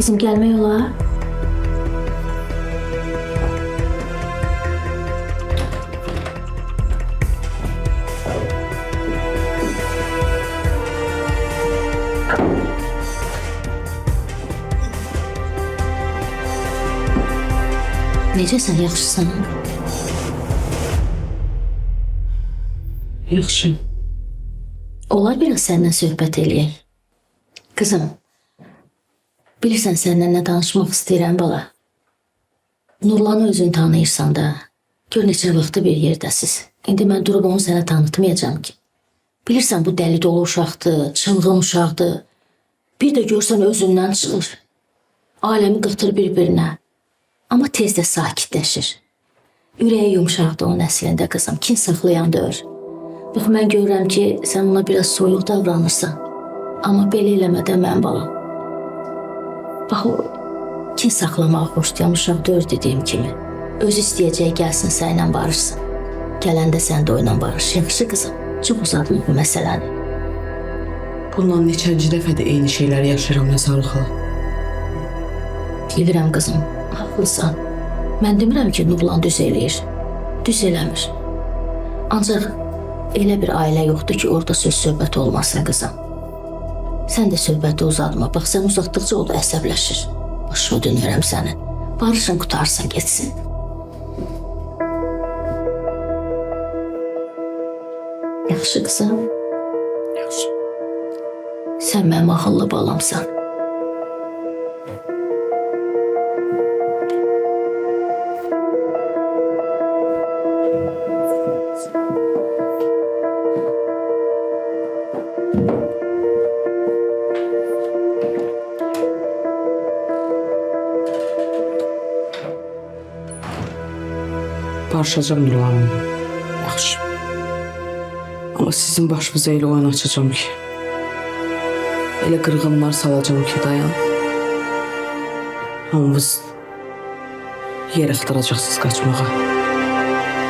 Bizim gelmək olar. Necəsən, yaxşısan? Yaxşı. Olar biraz səndən söhbət eləyək. Qızım, bilirsən səndən nə danışmaq istəyirəm bala. Nurlanı özün tanıyırsan da. Gör neçə vaxtı bir yerdəsiz. İndi mən durub onu sənə tanıtmayacağam ki. Bilirsən bu dəli dolu uşaqdır, çılğın uşaqdır. Bir də görsən özündən çıxır. Aləmi qatır bir-birinə. Amma tez də sakitləşir. Ürəyi yumşaqdır onun əslində qızım. Kin saxlayan deyil. Bax mən görürəm ki, sən ona biraz soyuq davranırsan. Amma belə eləmədə mən balam. Bax o kin saxlamağı xoşlayan uşaq deyil dediyim kimi. Öz istəyəcək gəlsin sənlə barışsın. Gələndə sən də oyla barış. Yaxşı qızım. Çox uzatma bu məsələni. Bundan neçənci dəfədir eyni şeyləri yaşayıram Nəzarə xala. Bilirəm qızım, haqlısan. Mən demirəm ki, Nurlan düz eləyir. Düz eləmir. Ancaq elə bir ailə yoxdur ki, orada söz söhbət olmasın qızım. Sən də söhbəti uzatma. Bax sən uzatdıqca o da əsəbləşir. Başına dönürəm sənin. Barışın qutarsın, getsin. Yaxşı qızım. Yaxşı. Sən mənim axıllı balamsan. Barışacağım Nurlan'la. Yaxşı. Ama sizin başınıza elə oyun açacağım ki. Elə qırğınlar salacağım ki dayan. Hamımız yer axtaracaqsınız qaçmağa.